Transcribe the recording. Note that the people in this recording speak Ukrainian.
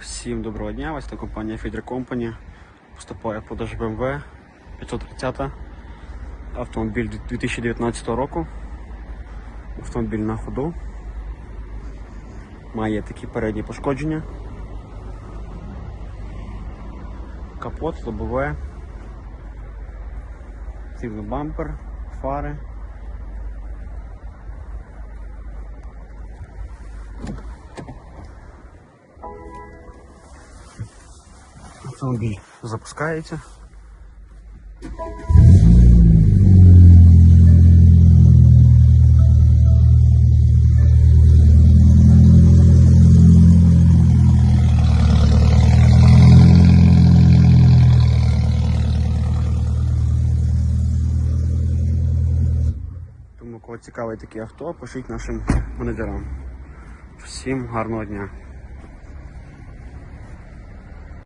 Всім доброго дня, ось та компанія Fedra Company. Поступає продаж BMW 530 автомобіль 2019 року. Автомобіль на ходу. Має такі передні пошкодження. Капот, лобове, цивний бампер, фари. Автомобіль запускається. Тому кого цікавить таке авто, пишіть нашим менеджерам. Всім гарного дня.